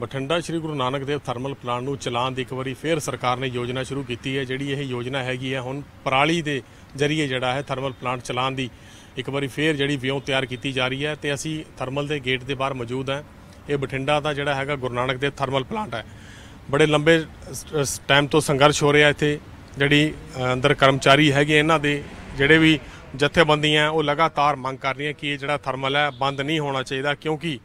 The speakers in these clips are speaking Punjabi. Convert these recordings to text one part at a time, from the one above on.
ਬਠਿੰਡਾ ਸ੍ਰੀ ਗੁਰੂ ਨਾਨਕ ਦੇਵ ਥਰਮਲ ਪਲਾਂਟ ਨੂੰ ਚਲਾਉਣ ਦੀ ਇੱਕ ਵਾਰੀ ਫੇਰ ਸਰਕਾਰ ਨੇ ਯੋਜਨਾ ਸ਼ੁਰੂ ਕੀਤੀ ਹੈ, ਜਿਹੜੀ ਇਹ ਯੋਜਨਾ ਹੈਗੀ ਹੈ, ਹੁਣ ਪਰਾਲੀ ਦੇ ਜ਼ਰੀਏ ਜਿਹੜਾ ਹੈ ਥਰਮਲ ਪਲਾਂਟ ਚਲਾਉਣ ਦੀ ਇੱਕ ਵਾਰੀ ਫੇਰ ਜਿਹੜੀ ਵਿਉਂ ਤਿਆਰ ਕੀਤੀ ਜਾ ਰਹੀ ਹੈ ਤੇ ਅਸੀਂ ਥਰਮਲ ਦੇ ਗੇਟ ਦੇ ਬਾਹਰ ਮੌਜੂਦ ਹਾਂ। ਇਹ ਬਠਿੰਡਾ ਦਾ ਜਿਹੜਾ ਹੈਗਾ ਗੁਰੂ ਨਾਨਕ ਦੇਵ ਥਰਮਲ ਪਲਾਂਟ ਹੈ। ਬੜੇ ਲੰਬੇ ਟਾਈਮ ਤੋਂ ਸੰਘਰਸ਼ ਹੋ ਰਿਹਾ ਇੱਥੇ। ਜਿਹੜੀ ਅੰਦਰ ਕਰਮਚਾਰੀ ਹੈਗੇ ਇਹਨਾਂ ਦੇ, ਜਿਹੜੇ ਵੀ ਜਥੇਬੰਦੀਆਂ, ਉਹ ਲਗਾਤਾਰ ਮੰਗ ਕਰ ਰਹੀਆਂ ਕਿ ਇਹ ਜਿਹੜਾ ਥਰਮਲ ਹੈ, ਬੰਦ ਨਹੀਂ ਹੋਣਾ ਚਾਹੀਦਾ, ਕਿਉਂਕਿ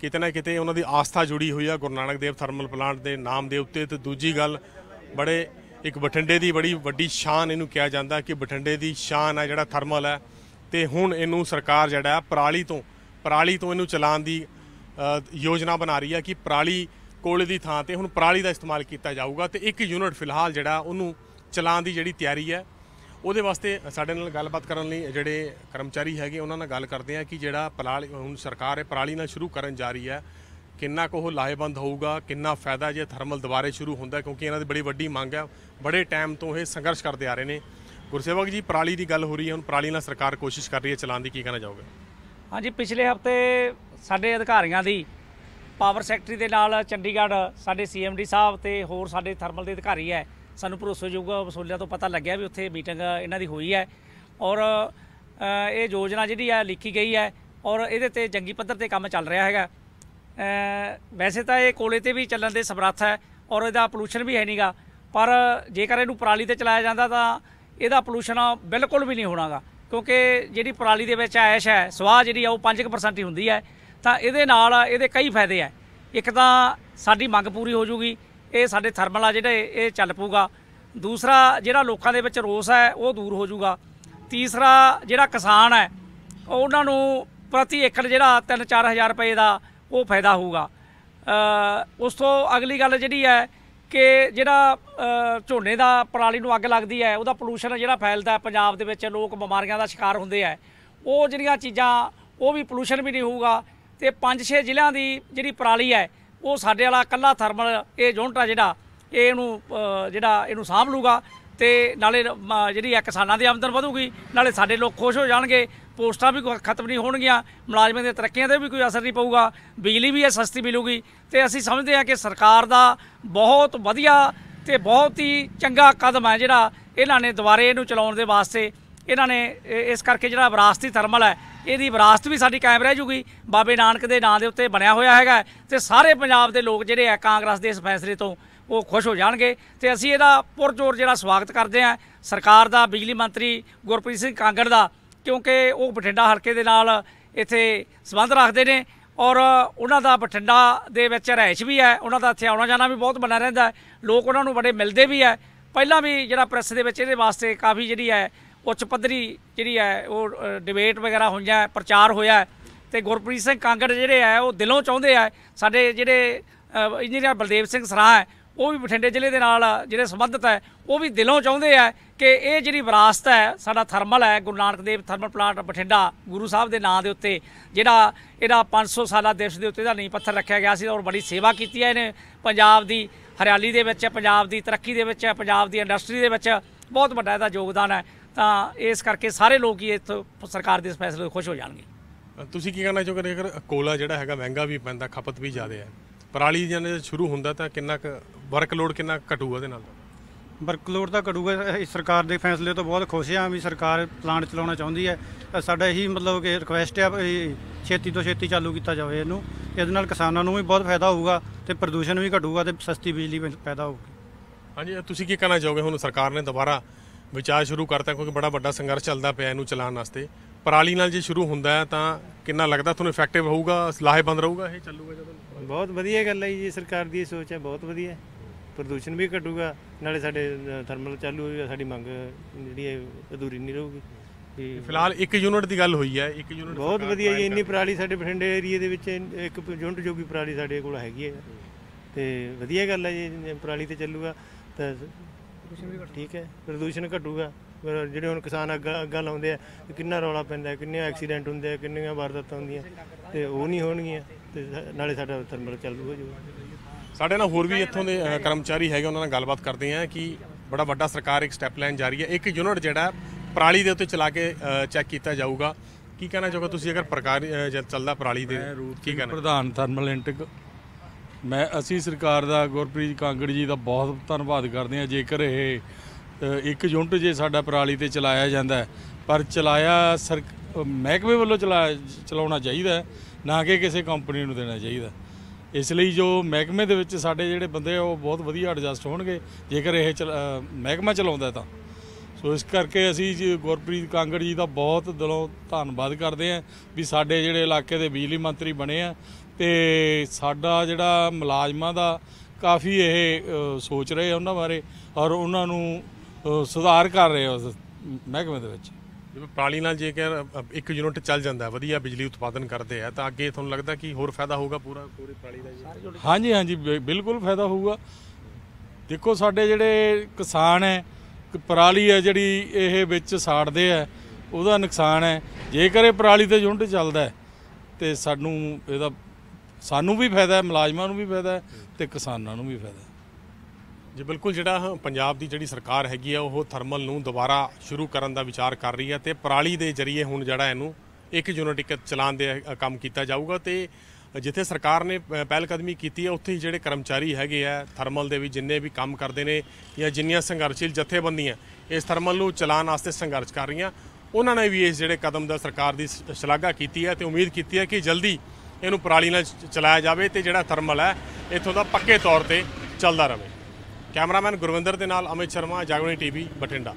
ਕਿਤੇ ਨਾ ਕਿਤੇ ਉਹਨਾਂ ਦੀ ਆਸਥਾ ਜੁੜੀ ਹੋਈ ਆ, ਗੁਰੂ ਨਾਨਕ ਦੇਵ ਥਰਮਲ ਪਲਾਂਟ ਦੇ ਨਾਮ ਦੇ ਉੱਤੇ। ਤੇ ਦੂਜੀ ਗੱਲ, ਬੜੇ ਇੱਕ ਬਠਿੰਡੇ ਦੀ ਬੜੀ ਵੱਡੀ ਸ਼ਾਨ ਇਹਨੂੰ ਕਿਹਾ ਜਾਂਦਾ ਕਿ ਬਠਿੰਡੇ ਦੀ ਸ਼ਾਨ ਹੈ ਜਿਹੜਾ ਥਰਮਲ ਹੈ ਤੇ ਹੁਣ ਇਹਨੂੰ ਸਰਕਾਰ ਜਿਹੜਾ ਪਰਾਲੀ ਤੋਂ ਪਰਾਲੀ ਤੋਂ ਇਹਨੂੰ ਚਲਾਉਣ ਦੀ ਯੋਜਨਾ ਬਣਾ ਰਹੀ ਹੈ ਕਿ ਪਰਾਲੀ ਕੋਲੇ ਦੀ ਥਾਂ ਤੇ ਹੁਣ ਪਰਾਲੀ ਦਾ ਇਸਤੇਮਾਲ ਕੀਤਾ ਜਾਊਗਾ। ਤੇ ਇੱਕ ਯੂਨਿਟ ਫਿਲਹਾਲ ਜਿਹੜਾ ਉਹਨੂੰ ਚਲਾਉਣ ਦੀ ਜਿਹੜੀ ਤਿਆਰੀ ਹੈ ਉਹਦੇ ਵਾਸਤੇ ਸਾਡੇ ਨਾਲ ਗੱਲਬਾਤ ਕਰਨ ਲਈ ਜਿਹੜੇ ਕਰਮਚਾਰੀ ਹੈਗੇ, ਉਹਨਾਂ ਨਾਲ ਗੱਲ ਕਰਦੇ ਆ ਕਿ ਜਿਹੜਾ ਪਰਾਲੀ ਹੁਣ ਸਰਕਾਰ ਇਹ ਪਰਾਲੀ ਨਾਲ ਸ਼ੁਰੂ ਕਰਨ ਜਾ ਰਹੀ ਹੈ, ਕਿੰਨਾ ਕੁ ਉਹ ਲਾਹੇਵੰਦ ਹੋਊਗਾ, ਕਿੰਨਾ ਫਾਇਦਾ ਜੇ ਥਰਮਲ ਦੁਬਾਰੇ ਸ਼ੁਰੂ ਹੁੰਦਾ, ਕਿਉਂਕਿ ਇਹਨਾਂ ਦੀ ਬੜੀ ਵੱਡੀ ਮੰਗ ਹੈ। ਬੜੇ ਟਾਈਮ ਤੋਂ ਇਹ ਸੰਘਰਸ਼ ਕਰਦੇ ਆ ਰਹੇ ਨੇ। ਗੁਰਸੇਵਕ ਜੀ, ਪਰਾਲੀ ਦੀ ਗੱਲ ਹੋ ਰਹੀ ਹੈ, ਹੁਣ ਪਰਾਲੀ ਨਾਲ ਸਰਕਾਰ ਕੋਸ਼ਿਸ਼ ਕਰ ਰਹੀ ਹੈ ਚਲਾਉਣ ਦੀ, ਕੀ ਕਹਿਣਾ ਚਾਹੋਗੇ? ਹਾਂਜੀ, ਪਿਛਲੇ ਹਫ਼ਤੇ ਸਾਡੇ ਅਧਿਕਾਰੀਆਂ ਦੀ ਪਾਵਰ ਸੈਕਟਰੀ ਦੇ ਨਾਲ ਚੰਡੀਗੜ੍ਹ ਸਾਡੇ ਸੀਐਮਡੀ ਸਾਹਿਬ ਤੇ ਹੋਰ ਸਾਡੇ ਥਰਮਲ ਦੇ ਅਧਿਕਾਰੀ ਹੈ ਸਾਨੂੰ ਭਰੋਸੇਯੋਗ ਵਸੂਲਿਆਂ ਤੋਂ ਪਤਾ ਲੱਗਿਆ ਵੀ ਉੱਥੇ ਮੀਟਿੰਗ ਇਹਨਾਂ ਦੀ ਹੋਈ ਹੈ। ਔਰ ਇਹ ਯੋਜਨਾ ਜਿਹੜੀ ਹੈ ਲਿਖੀ ਗਈ ਹੈ ਔਰ ਇਹਦੇ ਤੇ ਜੰਗੀ ਪੱਧਰ ਤੇ ਕੰਮ ਚੱਲ ਰਿਹਾ ਹੈਗਾ। ਵੈਸੇ ਤਾਂ ਇਹ ਕੋਲੇ ਤੇ ਵੀ ਚੱਲਣ ਦੇ ਸਮਰੱਥ ਹੈ ਔਰ ਇਹਦਾ ਪੋਲੂਸ਼ਨ ਵੀ ਹੈ ਨਹੀਂਗਾ ਪਰ ਜੇਕਰ ਇਹਨੂੰ ਪਰਾਲੀ ਤੇ ਚਲਾਇਆ ਜਾਂਦਾ ਤਾਂ ਇਹਦਾ ਪੋਲੂਸ਼ਨ ਬਿਲਕੁਲ ਵੀ ਨਹੀਂ ਹੋਣਾਗਾ। ਕਿਉਂਕਿ ਜਿਹੜੀ ਪਰਾਲੀ ਦੇ ਵਿੱਚ ਐਸ਼ ਹੈ, ਸਵਾਹ ਜਿਹੜੀ ਆ, ਉਹ 5% ਹੀ ਹੁੰਦੀ ਹੈ। ਤਾਂ ਇਹਦੇ ਨਾਲ ਇਹਦੇ ਕਈ ਫਾਇਦੇ ਆ ਇੱਕ ਤਾਂ ਸਾਡੀ ਮੰਗ ਪੂਰੀ ਹੋ ਜੂਗੀ। ਇਹ ਸਾਡੇ ਥਰਮਲ ਆ ਜਿਹੜੇ, ਇਹ ਚੱਲ ਪੂਗਾ ਦੂਸਰਾ ਜਿਹੜਾ ਲੋਕਾਂ ਦੇ ਵਿੱਚ ਰੋਸ ਹੈ, ਉਹ ਦੂਰ ਹੋ ਜੂਗਾ ਤੀਸਰਾ ਜਿਹੜਾ ਕਿਸਾਨ ਹੈ, ਉਹਨਾਂ ਨੂੰ ਪ੍ਰਤੀ ਏਕੜ ਜਿਹੜਾ 3-4000 ਰੁਪਏ ਦਾ ਉਹ ਫਾਇਦਾ ਹੋਊਗਾ। ਉਸ ਤੋਂ ਅਗਲੀ ਗੱਲ ਜਿਹੜੀ ਹੈ ਕਿ ਜਿਹੜਾ ਝੋਨੇ ਦਾ ਪਰਾਲੀ ਨੂੰ ਅੱਗ ਲੱਗਦੀ ਹੈ, ਉਹਦਾ ਪੋਲੂਸ਼ਨ ਜਿਹੜਾ ਫੈਲਦਾ ਪੰਜਾਬ ਦੇ ਵਿੱਚ, ਲੋਕ ਬਿਮਾਰੀਆਂ ਦਾ ਸ਼ਿਕਾਰ ਹੁੰਦੇ ਆ ਉਹ ਜਿਹੜੀਆਂ ਚੀਜ਼ਾਂ, ਉਹ ਵੀ ਪੋਲੂਸ਼ਨ ਵੀ ਨਹੀਂ ਹੋਊਗਾ। ਤੇ 5-6 ਜ਼ਿਲ੍ਹਿਆਂ ਦੀ ਜਿਹੜੀ ਪਰਾਲੀ ਹੈ ਉਹ ਸਾਡੇ ਵਾਲਾ ਕੱਲਾ ਥਰਮਲ, ਇਹ ਯੂਨਿਟ ਆ ਜਿਹੜਾ, ਇਹ ਇਹਨੂੰ ਜਿਹੜਾ ਇਹਨੂੰ ਸਾਂਭ ਲੂਗਾ ਤੇ ਨਾਲੇ ਜਿਹੜੀ ਆ ਕਿਸਾਨਾਂ ਦੀ ਆਮਦਨ ਵਧੂਗੀ, ਨਾਲੇ ਸਾਡੇ ਲੋਕ ਖੁਸ਼ ਹੋ ਜਾਣਗੇ, ਪੋਸਟਾਂ ਵੀ ਖਤਮ ਨਹੀਂ ਹੋਣਗੀਆਂ, ਮੁਲਾਜ਼ਮਾਂ ਦੀਆਂ ਤਰੱਕੀਆਂ ਤੇ ਵੀ ਕੋਈ ਅਸਰ ਨਹੀਂ ਪਊਗਾ, ਬਿਜਲੀ ਵੀ ਇਹ ਸਸਤੀ ਮਿਲੂਗੀ ਤੇ ਅਸੀਂ ਸਮਝਦੇ ਹਾਂ ਕਿ ਸਰਕਾਰ ਦਾ ਬਹੁਤ ਵਧੀਆ ਤੇ ਬਹੁਤ ਹੀ ਚੰਗਾ ਕਦਮ ਹੈ ਜਿਹੜਾ ਇਹਨਾਂ ਨੇ ਦੁਬਾਰੇ ਇਹਨੂੰ ਚਲਾਉਣ ਦੇ ਵਾਸਤੇ, ਇਹਨਾਂ ਨੇ ਇਸ ਕਰਕੇ ਜਿਹੜਾ ਵਿਰਾਸਤੀ ਥਰਮਲ ਹੈ ਇਹਦੀ ਵਿਰਾਸਤ ਵੀ ਸਾਡੀ ਕਾਇਮ ਰਹਿ ਜੂਗੀ। ਬਾਬੇ ਨਾਨਕ ਦੇ ਨਾਂ ਦੇ ਉੱਤੇ ਬਣਿਆ ਹੋਇਆ ਹੈਗਾ ਤੇ ਸਾਰੇ ਪੰਜਾਬ ਦੇ ਲੋਕ ਜਿਹੜੇ ਆ ਕਾਂਗਰਸ ਦੇ ਇਸ ਫੈਸਲੇ ਤੋਂ ਉਹ ਖੁਸ਼ ਹੋ ਜਾਣਗੇ ਤੇ ਅਸੀਂ ਇਹਦਾ ਪੁਰਜ਼ੋਰ ਜਿਹੜਾ ਸਵਾਗਤ ਕਰਦੇ ਆ ਸਰਕਾਰ ਦਾ, ਬਿਜਲੀ ਮੰਤਰੀ ਗੁਰਪ੍ਰੀਤ ਸਿੰਘ ਕਾਂਗੜ ਦਾ, ਕਿਉਂਕਿ ਉਹ ਬਠਿੰਡਾ ਹਲਕੇ ਦੇ ਨਾਲ ਇੱਥੇ ਸੰਬੰਧ ਰੱਖਦੇ ਨੇ ਔਰ ਉਹਨਾਂ ਦਾ ਬਠਿੰਡਾ ਦੇ ਵਿੱਚ ਰਹਿਸ਼ ਵੀ ਹੈ, ਉਹਨਾਂ ਦਾ ਇੱਥੇ ਆਉਣਾ ਜਾਣਾ ਵੀ ਬਹੁਤ ਬਣਾ ਰਹਿੰਦਾ ਲੋਕ ਉਹਨਾਂ ਨੂੰ ਬੜੇ ਮਿਲਦੇ ਵੀ ਹੈ। ਪਹਿਲਾਂ ਵੀ ਜਿਹੜਾ ਪ੍ਰੈਸ ਦੇ ਵਿੱਚ ਇਹਦੇ ਵਾਸਤੇ ਕਾਫੀ ਜਿਹੜੀ ਹੈ ਉੱਚ ਪੱਧਰੀ ਜਿਹੜੀ ਹੈ, ਉਹ ਡਿਬੇਟ ਵਗੈਰਾ ਹੋਈਆਂ, ਪ੍ਰਚਾਰ ਹੋਇਆ ਹੈ। ਤੇ ਗੁਰਪ੍ਰੀਤ ਸਿੰਘ ਕਾਂਗੜ ਜਿਹੜੇ ਹੈ, ਉਹ ਦਿਲੋਂ ਚਾਹੁੰਦੇ ਆ, ਸਾਡੇ ਜਿਹੜੇ ਇੰਜੀਨੀਅਰ ਬਲਦੇਵ ਸਿੰਘ ਸਰਾਹ ਹੈ, ਉਹ ਵੀ ਬਠਿੰਡੇ ਜ਼ਿਲ੍ਹੇ ਦੇ ਨਾਲ ਜਿਹੜੇ ਸੰਬੰਧਿਤ ਹੈ, ਉਹ ਵੀ ਦਿਲੋਂ ਚਾਹੁੰਦੇ ਆ ਕਿ ਇਹ ਜਿਹੜੀ ਵਿਰਾਸਤ ਹੈ, ਸਾਡਾ ਥਰਮਲ ਹੈ, ਗੁਰੂ ਨਾਨਕ ਦੇਵ ਥਰਮਲ ਪਲਾਂਟ ਬਠਿੰਡਾ ਗੁਰੂ ਸਾਹਿਬ ਦੇ ਨਾਂ ਦੇ ਉੱਤੇ, ਜਿਹੜਾ ਇਹਦਾ 500 ਸਾਲਾ ਦਿਵਸ ਦੇ ਉੱਤੇ ਦਾ ਨੀਂਹ ਪੱਥਰ ਰੱਖਿਆ ਗਿਆ ਸੀ ਔਰ ਬੜੀ ਸੇਵਾ ਕੀਤੀ ਹੈ ਇਹਨੇ, ਪੰਜਾਬ ਦੀ ਹਰਿਆਲੀ ਦੇ ਵਿੱਚ, ਪੰਜਾਬ ਦੀ ਤਰੱਕੀ ਦੇ ਵਿੱਚ, ਪੰਜਾਬ ਦੀ ਇੰਡਸਟਰੀ ਦੇ ਵਿੱਚ ਬਹੁਤ ਵੱਡਾ ਇਹਦਾ ਯੋਗਦਾਨ ਹੈ। ਤਾਂ ਇਸ ਕਰਕੇ ਸਾਰੇ ਲੋਕ ਹੀ ਇੱਥੋਂ ਸਰਕਾਰ ਦੇ ਇਸ ਫੈਸਲੇ ਤੋਂ ਖੁਸ਼ ਹੋ ਜਾਣਗੇ। ਤੁਸੀਂ ਕੀ ਕਹਿਣਾ ਚਾਹੋਗੇ? ਜੇਕਰ ਕੋਲਾ ਜਿਹੜਾ ਹੈਗਾ ਮਹਿੰਗਾ ਵੀ ਪੈਂਦਾ ਖਪਤ ਵੀ ਜ਼ਿਆਦਾ ਹੈ। ਪਰਾਲੀ ਜਨ ਸ਼ੁਰੂ ਹੁੰਦਾ ਤਾਂ ਕਿੰਨਾ ਕੁ ਵਰਕਲੋਡ ਕਿੰਨਾ ਘਟੂਗਾ ਉਹਦੇ ਨਾਲ? ਵਰਕਲੋਡ ਤਾਂ ਘਟੂਗਾ। ਇਹ ਸਰਕਾਰ ਦੇ ਫੈਸਲੇ ਤੋਂ ਬਹੁਤ ਖੁਸ਼ ਹਾਂ ਵੀ ਸਰਕਾਰ ਪਲਾਂਟ ਚਲਾਉਣਾ ਚਾਹੁੰਦੀ ਹੈ। ਸਾਡਾ ਇਹੀ ਮਤਲਬ ਕਿ ਰਿਕੁਐਸਟ ਹੈ ਵੀ ਛੇਤੀ ਤੋਂ ਛੇਤੀ ਚਾਲੂ ਕੀਤਾ ਜਾਵੇ ਇਹਨੂੰ। ਇਹਦੇ ਨਾਲ ਕਿਸਾਨਾਂ ਨੂੰ ਵੀ ਬਹੁਤ ਫਾਇਦਾ ਹੋਊਗਾ ਤੇ ਪ੍ਰਦੂਸ਼ਣ ਵੀ ਘਟੂਗਾ ਤੇ ਸਸਤੀ ਬਿਜਲੀ ਵੀ ਪੈਦਾ ਹੋਊਗੀ। ਹਾਂਜੀ ਤੁਸੀਂ ਕੀ ਕਹਿਣਾ ਚਾਹੋਗੇ? ਹੁਣ ਸਰਕਾਰ ਨੇ ਦੁਬਾਰਾ ਵਿਚਾਰ ਸ਼ੁਰੂ ਕਰਤਾ ਕਿਉਂਕਿ ਬੜਾ ਵੱਡਾ ਸੰਘਰਸ਼ ਚੱਲਦਾ ਪਿਆ ਇਹਨੂੰ ਚਲਾਉਣ ਵਾਸਤੇ। ਪਰਾਲੀ ਨਾਲ ਜੇ ਸ਼ੁਰੂ ਹੁੰਦਾ ਹੈ ਤਾਂ ਕਿੰਨਾ ਲੱਗਦਾ? ਤੁਹਾਨੂੰ ਇਫੈਕਟਿਵ ਹੋਊਗਾ? ਲਾਹੇਵੰਦ ਰਹੂਗਾ ਇਹ ਚੱਲੂਗਾ ਜਦੋਂ? ਬਹੁਤ ਵਧੀਆ ਗੱਲ ਹੈ ਜੀ ਸਰਕਾਰ ਦੀ ਸੋਚ ਹੈ ਬਹੁਤ ਵਧੀਆ। ਪ੍ਰਦੂਸ਼ਣ ਵੀ ਘਟੂਗਾ ਨਾਲੇ ਸਾਡੇ ਥਰਮਲ ਚਾਲੂ ਹੋਊਗਾ ਸਾਡੀ ਮੰਗ ਜਿਹੜੀ ਹੈ ਅਧੂਰੀ ਨਹੀਂ ਰਹੂਗੀ। ਫਿਲਹਾਲ ਇੱਕ ਯੂਨਿਟ ਦੀ ਗੱਲ ਹੋਈ ਹੈ ਇੱਕ ਯੂਨਿਟ ਬਹੁਤ ਵਧੀਆ ਜੀ ਇੰਨੀ ਪਰਾਲੀ ਸਾਡੇ ਬਠਿੰਡੇ ਏਰੀਏ ਦੇ ਵਿੱਚ ਇੱਕ ਯੂਨਿਟ ਜੋਗੀ ਪਰਾਲੀ ਸਾਡੇ ਕੋਲ ਹੈਗੀ ਹੈ। ਤੇ ਵਧੀਆ ਗੱਲ ਹੈ ਜੇ ਪਰਾਲੀ ਤੇ ਚੱਲੂਗਾ ਤਾਂ ਠੀਕ ਹੈ ਪ੍ਰਦੂਸ਼ਣ ਘਟੂਗਾ। ਪਰ ਜਿਹੜੇ ਹੁਣ ਕਿਸਾਨ ਅੱਗਾ ਅੱਗਾ ਲਾਉਂਦੇ ਆ ਤੇ ਕਿੰਨਾ ਰੌਲਾ ਪੈਂਦਾ ਹੈ, ਕਿੰਨੇ ਐਕਸੀਡੈਂਟ ਹੁੰਦੇ ਆ ਕਿੰਨੀਆਂ ਵਾਰਦਾਤਾਂ ਹੁੰਦੀਆਂ ਤੇ ਉਹ ਨਹੀਂ ਹੋਣਗੀਆਂ ਤੇ ਨਾਲੇ ਸਾਡਾ ਥਰਮਲ ਚਾਲੂ ਹੋ ਜਾਊਗਾ ਸਾਡੇ ਨਾਲ ਹੋਰ ਵੀ ਇੱਥੋਂ ਦੇ ਕਰਮਚਾਰੀ ਹੈਗੇ ਉਹਨਾਂ ਨਾਲ ਗੱਲਬਾਤ ਕਰਦੇ ਆ ਕਿ ਬੜਾ ਵੱਡਾ ਸਰਕਾਰ ਇੱਕ ਸਟੈਪ ਲੈਣ ਜਾ ਰਹੀ ਹੈ। ਇੱਕ ਯੂਨਿਟ ਜਿਹੜਾ ਪਰਾਲੀ ਦੇ ਉੱਤੇ ਚਲਾ ਕੇ ਚੈੱਕ ਕੀਤਾ ਜਾਊਗਾ। ਕੀ ਕਹਿਣਾ ਚਾਹੋਗੇ ਤੁਸੀਂ? ਅਗਰ ਪ੍ਰਕਾਰ ਜਦ ਚੱਲਦਾ ਪਰਾਲੀ ਦੇ ਕੀ ਕਹਿਣਾ? ਪ੍ਰਧਾਨ ਥਰਮਲ ਇੰਟਕ ਮੈਂ, ਅਸੀਂ ਸਰਕਾਰ ਦਾ ਗੁਰਪ੍ਰੀਤ ਕਾਂਗੜ ਜੀ ਦਾ ਬਹੁਤ ਧੰਨਵਾਦ ਕਰਦੇ ਹਾਂ, ਜੇਕਰ ਇਹ ਇੱਕ ਯੂਨਿਟ ਜੇ ਸਾਡਾ ਪਰਾਲੀ ਤੇ ਚਲਾਇਆ ਜਾਂਦਾ ਪਰ ਚਲਾਇਆ ਸਰ, ਮਹਿਕਮੇ ਵੱਲੋਂ ਚਲਾ, ਚਲਾਉਣਾ ਚਾਹੀਦਾ ਨਾ ਕਿ ਕਿਸੇ ਕੰਪਨੀ ਨੂੰ ਦੇਣਾ ਚਾਹੀਦਾ ਇਸ ਲਈ ਜੋ ਮਹਿਕਮੇ ਦੇ ਵਿੱਚ ਸਾਡੇ ਜਿਹੜੇ ਬੰਦੇ ਆ, ਉਹ ਬਹੁਤ ਵਧੀਆ ਐਡਜਸਟ ਹੋਣਗੇ, ਜੇਕਰ ਇਹ ਚਲ- ਮਹਿਕਮਾ ਚਲਾਉਂਦਾ ਤਾਂ। ਸੋ ਇਸ ਕਰਕੇ ਅਸੀਂ ਜੀ ਗੁਰਪ੍ਰੀਤ ਕਾਂਗੜ ਜੀ ਦਾ ਬਹੁਤ ਦਿਲੋਂ ਧੰਨਵਾਦ ਕਰਦੇ ਹਾਂ ਵੀ ਸਾਡੇ ਜਿਹੜੇ ਇਲਾਕੇ ਦੇ ਬਿਜਲੀ ਮੰਤਰੀ ਬਣੇ ਆ ਤੇ ਸਾਡਾ ਜਿਹੜਾ ਮੁਲਾਜ਼ਮਾਂ ਦਾ ਕਾਫੀ ਇਹ ਸੋਚ ਰਹੇ ਆ ਉਹਨਾਂ ਬਾਰੇ ਔਰ ਉਹਨਾਂ ਨੂੰ ਸੁਧਾਰ ਕਰ ਰਹੇ ਆ ਉਸ ਮਹਿਕਮੇ ਦੇ ਵਿੱਚ। ਜਿਵੇਂ ਪਰਾਲੀ ਨਾਲ ਜੇਕਰ ਇੱਕ ਯੂਨਿਟ ਚੱਲ ਜਾਂਦਾ ਵਧੀਆ ਬਿਜਲੀ ਉਤਪਾਦਨ ਕਰਦੇ ਆ ਤਾਂ ਅੱਗੇ ਤੁਹਾਨੂੰ ਲੱਗਦਾ ਕਿ ਹੋਰ ਫਾਇਦਾ ਹੋਊਗਾ ਪੂਰਾ ਪੂਰੀ ਪਰਾਲੀ ਦਾ ਹਾਂਜੀ ਹਾਂਜੀ ਬਿਲਕੁਲ ਫਾਇਦਾ ਹੋਊਗਾ। ਦੇਖੋ ਸਾਡੇ ਜਿਹੜੇ ਕਿਸਾਨ ਹੈ ਪਰਾਲੀ ਹੈ ਜਿਹੜੀ ਇਹ ਵਿੱਚ ਸਾੜਦੇ ਆ ਉਹਦਾ ਨੁਕਸਾਨ ਹੈ। ਜੇਕਰ ਇਹ ਪਰਾਲੀ ਤੇ ਯੂਨਿਟ ਚੱਲਦਾ ਹੈ, ਤੇ ਸਾਨੂੰ ਇਹਦਾ ਸਾਨੂੰ ਵੀ ਫਾਇਦਾ ਹੈ ਮੁਲਾਜ਼ਮਾਂ ਨੂੰ ਵੀ ਫਾਇਦਾ ਹੈ ਤੇ ਕਿਸਾਨਾਂ ਨੂੰ ਵੀ ਫਾਇਦਾ ਹੈ। ਜੀ ਬਿਲਕੁਲ ਜਿਹੜਾ ਪੰਜਾਬ ਦੀ ਜਿਹੜੀ ਸਰਕਾਰ ਹੈਗੀ ਆ ਉਹ ਥਰਮਲ ਨੂੰ ਦੁਬਾਰਾ ਸ਼ੁਰੂ ਕਰਨ ਦਾ ਵਿਚਾਰ ਕਰ ਰਹੀ ਹੈ ਤੇ ਪਰਾਲੀ ਦੇ ਜ਼ਰੀਏ ਹੁਣ ਜਿਹੜਾ ਇਹਨੂੰ ਇੱਕ ਯੂਨਿਟ ਇੱਕ ਚਲਾਉਣ ਦੇ ਕੰਮ ਕੀਤਾ ਜਾਊਗਾ ਤੇ ਜਿੱਥੇ ਸਰਕਾਰ ਨੇ ਪ- ਪਹਿਲ ਕਦਮੀ ਕੀਤੀ ਹੈ, ਉੱਥੇ ਹੀ ਜਿਹੜੇ ਕਰਮਚਾਰੀ ਹੈਗੇ ਆ, ਥਰਮਲ ਦੇ ਵੀ ਜਿੰਨੇ ਵੀ ਕੰਮ ਕਰਦੇ ਨੇ ਜਾਂ ਜਿੰਨੀਆਂ ਸੰਘਰਸ਼ੀਲ ਜਥੇਬੰਦੀਆਂ ਇਸ ਥਰਮਲ ਨੂੰ ਚਲਾਉਣ ਵਾਸਤੇ ਸੰਘਰਸ਼ ਕਰ ਰਹੀਆਂ, ਉਹਨਾਂ ਨੇ ਵੀ ਇਸ ਜਿਹੜੇ ਕਦਮ ਦਾ ਸਰਕਾਰ ਦੀ ਸ਼ਲਾਘਾ ਕੀਤੀ ਹੈ ਤੇ ਉਮੀਦ ਕੀਤੀ ਹੈ ਕਿ ਜਲਦੀ ਇਹਨੂੰ ਪਰਾਲੀ ਨਾਲ ਚਲਾਇਆ ਜਾਵੇ ਤੇ ਜਿਹੜਾ ਥਰਮਲ ਹੈ, ਇੱਥੋਂ ਦਾ ਪੱਕੇ ਤੌਰ ਤੇ ਚੱਲਦਾ ਰਹੇ। ਕੈਮਰਾਮੈਨ ਗੁਰਵਿੰਦਰ ਦੇ ਨਾਲ ਅਮਿਤ ਸ਼ਰਮਾ, ਜਾਗਰਣੀ ਟੀਵੀ, ਬਠਿੰਡਾ।